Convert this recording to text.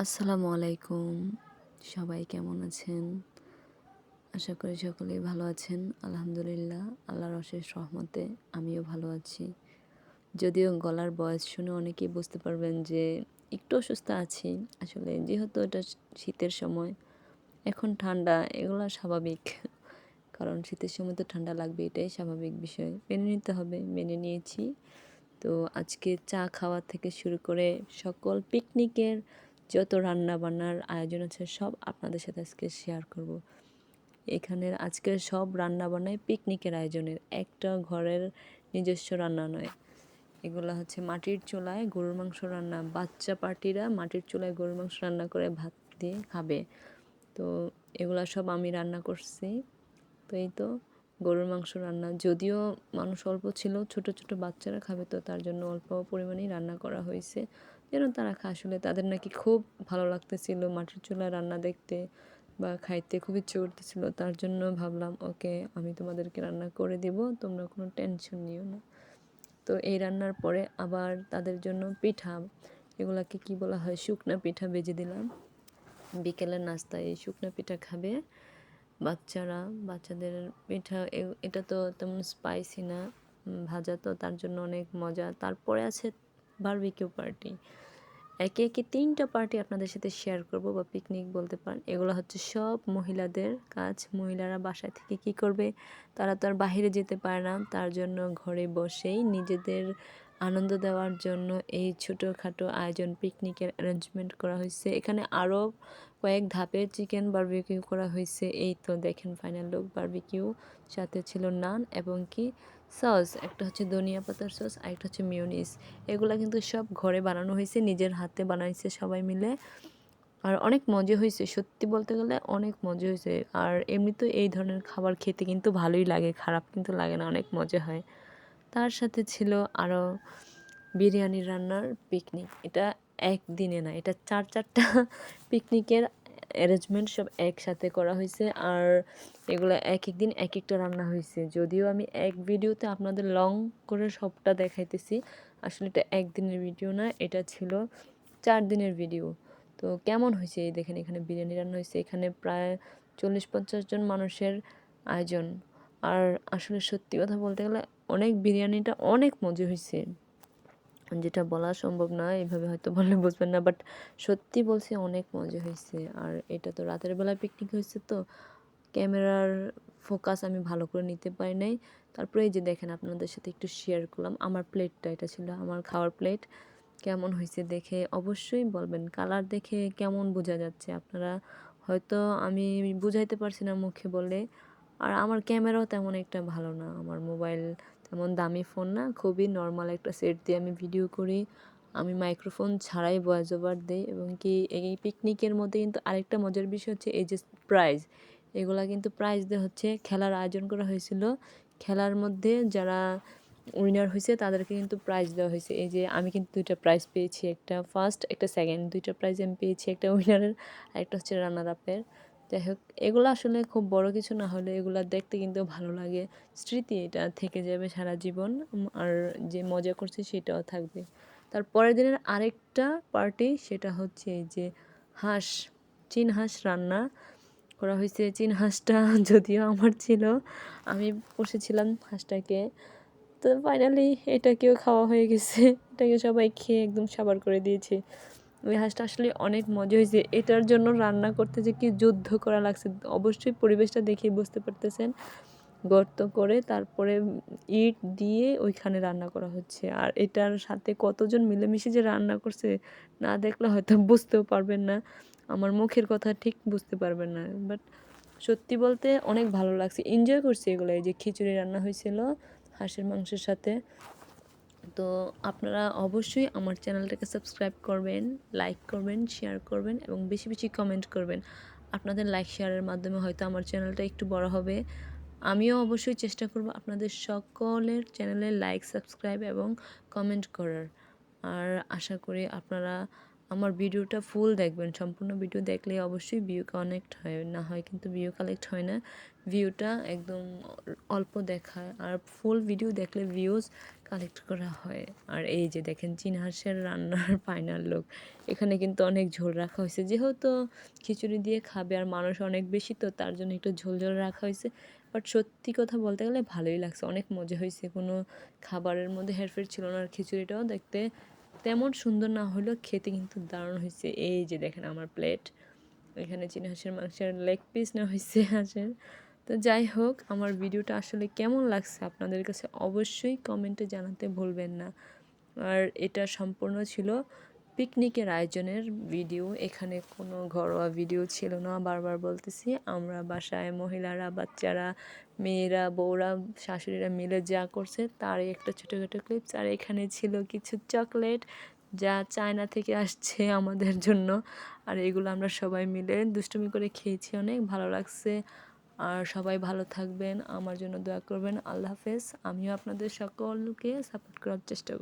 আসসালামু আলাইকুম। সবাই কেমন আছেন? আশা করি সকলেই ভালো আছেন। আলহামদুলিল্লাহ, আল্লাহর অশেষ রহমতে আমিও ভালো আছি। যদিও গলার বয়স শুনে অনেকেই বুঝতে পারবেন যে একটু অসুস্থ আছি। আসলে যেহেতু এটা শীতের সময়, এখন ঠান্ডা, এগুলো স্বাভাবিক। কারণ শীতের সময় তো ঠান্ডা লাগবে এটাই স্বাভাবিক বিষয়। মেনে নিতে হবে, মেনে নিয়েছি। তো আজকে চা খাওয়া থেকে শুরু করে সকল পিকনিকের যত রান্না বান্নার আয়োজন আছে, সব আপনাদের সাথে আজকে শেয়ার করব। এখানের আজকের সব রান্না বান্নায় পিকনিকের আয়োজনের, একটা ঘরের নিজস্ব রান্না নয়। এগুলো হচ্ছে মাটির চুলায় গরুর মাংস রান্না, বাচ্চা পার্টিরা মাটির চুলায় গরুর মাংস রান্না করে ভাত দিয়ে খাবে। তো এগুলা সব আমি রান্না করছি। তো এই তো গরুর মাংস রান্না। যদিও মানুষ অল্প ছিল, ছোট ছোট বাচ্চারা খাবে তো, তার জন্য অল্প পরিমাণেই রান্না করা হয়েছে। যেন তারা খা আসলে তাদের নাকি খুব ভালো লাগতেছিল মাটির চুলায় রান্না দেখতে বা খাইতে খুব ইচ্ছে করতেছিল তার জন্য ভাবলাম, ওকে, আমি তোমাদেরকে রান্না করে দেব, তোমরা কোনো টেনশন নিও না। তো এই রান্নার পরে আবার তাদের জন্য পিঠা, এগুলাকে কি বলা হয়, শুকনা পিঠা বেজে দিলাম। বিকেলের নাস্তায় এই শুকনা পিঠা খাবে। বাচ্চারা, বাচ্চাদের পিঠা এটা তো তেমন স্পাইসি না। ভাজা তো তার জন্য অনেক মজা। তারপরে আছে বারবিকিউ পার্টি একে একে তিনটা পার্টি আপনাদের সাথে শেয়ার করব বা পিকনিক বলতে পারেন। এগুলো হচ্ছে সব মহিলাদের কাজ। মহিলারা বাসায় থেকে কি করবে? তারা তো আর বাহিরে যেতে পারে না। তার জন্য ঘরে বসেই নিজেদের আনন্দ দেওয়ার জন্য এই ছোটোখাটো আয়োজন পিকনিকের অ্যারেঞ্জমেন্ট করা হয়েছে। এখানে আরও কয়েক ধাপের চিকেন বারবিকিউ করা হয়েছে। এই তো দেখেন ফাইনাল লুক বারবিকিউ সাথে ছিল নান এবং কি সস একটা হচ্ছে ধনিয়া পাতার সস আর একটা হচ্ছে মিউনিস এগুলা কিন্তু সব ঘরে বানানো হয়েছে, নিজের হাতে বানাইছে সবাই মিলে। আর অনেক মজা হয়েছে, সত্যি বলতে গেলে অনেক মজা হয়েছে। আর এমনিতে এই ধরনের খাবার খেতে কিন্তু ভালোই লাগে, খারাপ কিন্তু লাগে না, অনেক মজা হয়। তার সাথে ছিল আরও বিরিয়ানি রান্নার পিকনিক এটা একদিনে না, এটা চার চারটা পিকনিকের অ্যারেঞ্জমেন্ট সব একসাথে করা হয়েছে আর এগুলো এক এক দিন এক একটা রান্না হয়েছে। যদিও আমি এক ভিডিওতে আপনাদের লং করে সবটা দেখাইতেছি, আসলে এটা একদিনের ভিডিও না, এটা ছিল চার দিনের ভিডিও তো কেমন হয়েছে এই দেখেন, এখানে বিরিয়ানি রান্না হয়েছে, এখানে প্রায় চল্লিশ পঞ্চাশ জন মানুষের আয়োজন। আর আসলে সত্যি কথা বলতে গেলে অনেক বিরিয়ানিটা অনেক মজা হয়েছে। যেটা বলা সম্ভব না, এভাবে হয়তো বললে বুঝবেন না বাট সত্যি বলছি অনেক মজা হয়েছে। আর এটা তো রাতের বেলা পিকনিক হয়েছে তো, ক্যামেরার ফোকাস আমি ভালো করে নিতে পারি নাই। তারপরে এই যে দেখেন আপনাদের সাথে একটু শেয়ার করলাম, আমার প্লেটটা এটা ছিল আমার খাওয়ার প্লেট কেমন হয়েছে দেখে অবশ্যই বলবেন কালার দেখে কেমন বোঝা যাচ্ছে আপনারা? হয়তো আমি বুঝাইতে পারছি না মুখে বলে। আর আমার ক্যামেরাও তেমন একটা ভালো না, আমার মোবাইল তেমন দামি ফোন না, খুবই নর্মাল একটা সেট দিয়ে আমি ভিডিও করি। আমি মাইক্রোফোন ছাড়াই ভয়েস ওভার দিই এবং কি এই পিকনিকের মধ্যে কিন্তু আরেকটা মজার বিষয় হচ্ছে এই যে প্রাইজ এগুলা কিন্তু প্রাইজ দিয়ে হচ্ছে খেলার আয়োজন করা হয়েছিল। খেলার মধ্যে যারা উইনার হয়েছে তাদেরকে কিন্তু প্রাইজ দেওয়া হয়েছে। এই যে আমি কিন্তু দুইটা প্রাইজ পেয়েছি, একটা ফার্স্ট একটা সেকেন্ড দুইটা প্রাইজ আমি পেয়েছি, একটা উইনারের আর একটা হচ্ছে রানার আপের যাই হোক, এগুলো আসলে খুব বড় কিছু না হলে এগুলো দেখতে কিন্তু ভালো লাগে। স্মৃতি এটা থেকে যাবে সারা জীবন আর যে মজা করছি সেটাও থাকবে। তার পরের দিনের আরেকটা পার্টি সেটা হচ্ছে যে হাঁস, চিন হাঁস রান্না। করা হয়েছে চিন হাঁসটা যদিও আমার ছিল, আমি বসেছিলাম হাঁসটাকে। তো ফাইনালি এটাকেও খাওয়া হয়ে গেছে, এটাকে সবাই খেয়ে একদম সাবার করে দিয়েছে। ওই হাঁসটা আসলে অনেক মজা হয়েছে। এটার জন্য রান্না করতে যে কি যুদ্ধ করা লাগছে, অবশ্যই পরিবেশটা দেখে বুঝতে পারতেছেন। গর্ত করে তারপরে ইট দিয়ে ওইখানে রান্না করা হচ্ছে। আর এটার সাথে কতজন মিলেমিশে যে রান্না করছে, না দেখলে হয়তো বুঝতেও পারবেন না। আমার মুখের কথা ঠিক বুঝতে পারবেন না। বাট সত্যি বলতে অনেক ভালো লাগছে। এনজয় করছি এগুলো। এই যে খিচুড়ি রান্না হয়েছিল হাঁসের মাংসের সাথে। তো আপনারা অবশ্যই আমার চ্যানেলটাকে সাবস্ক্রাইব করবেন লাইক করবেন শেয়ার করবেন এবং বেশি বেশি কমেন্ট করবেন। আপনাদের লাইক শেয়ারের মাধ্যমে হয়তো আমার চ্যানেলটা একটু বড় হবে। আমিও অবশ্যই চেষ্টা করব আপনাদের সকলের চ্যানেলে লাইক সাবস্ক্রাইব এবং কমেন্ট করার। আর আশা করি আপনারা আমার ভিডিওটা ফুল দেখবেন। সম্পূর্ণ ভিডিও দেখলে অবশ্যই ভিউ কানেক্ট হয়। না হয় কিন্তু ভিউ কালেক্ট হয় না। ভিউটা একদম অল্প দেখায়। আর ফুল ভিডিও দেখলে ভিউজ কালেক্ট করা হয়। আর এই যে দেখেন চীন হাঁসের রান্নার ফাইনাল লোক এখানে কিন্তু অনেক ঝোল রাখা হয়েছে। যেহেতু খিচুড়ি দিয়ে খাবে আর মানুষ অনেক বেশি, তো তার জন্য একটু ঝোল ঝোল রাখা হয়েছে। বাট সত্যি কথা বলতে গেলে ভালোই লাগছে। অনেক মজা হয়েছে। কোনো খাবারের মধ্যে হেরফের ছিল না। আর খিচুড়িটাও দেখতে তেমন সুন্দর না হলেও খেতে কিন্তু দারুণ হয়েছে। এই যে দেখেন আমার প্লেট এখানে চিনি, হাঁসের মাংসের লেগ পিস না হয়েছে হাঁসের। তো যাই হোক, আমার ভিডিওটা আসলে কেমন লাগছে আপনাদের কাছে অবশ্যই কমেন্টে জানাতে ভুলবেন না। আর এটা সম্পূর্ণ ছিল পিকনিকের আয়োজনের ভিডিও, এখানে কোনো ঘরোয়া ভিডিও ছিল না। বারবার বলতেছি, আমরা বাসায় মহিলারা, বাচ্চারা, মেয়েরা, বউরা, শাশুড়িরা মিলে যা করছে, তারই একটা ছোটোখাটো ক্লিপস আর এখানে ছিল কিছু চকলেট যা চায়না থেকে আসছে আমাদের জন্য। আর এগুলো আমরা সবাই মিলে দুষ্টুমি করে খেয়েছি অনেক, ভালো লাগছে। আর সবাই ভালো থাকবেন, আমার জন্য দোয়া করবেন। আল্লাহ হাফেজ, আমিও আপনাদের সকলকে সাপোর্ট করার চেষ্টা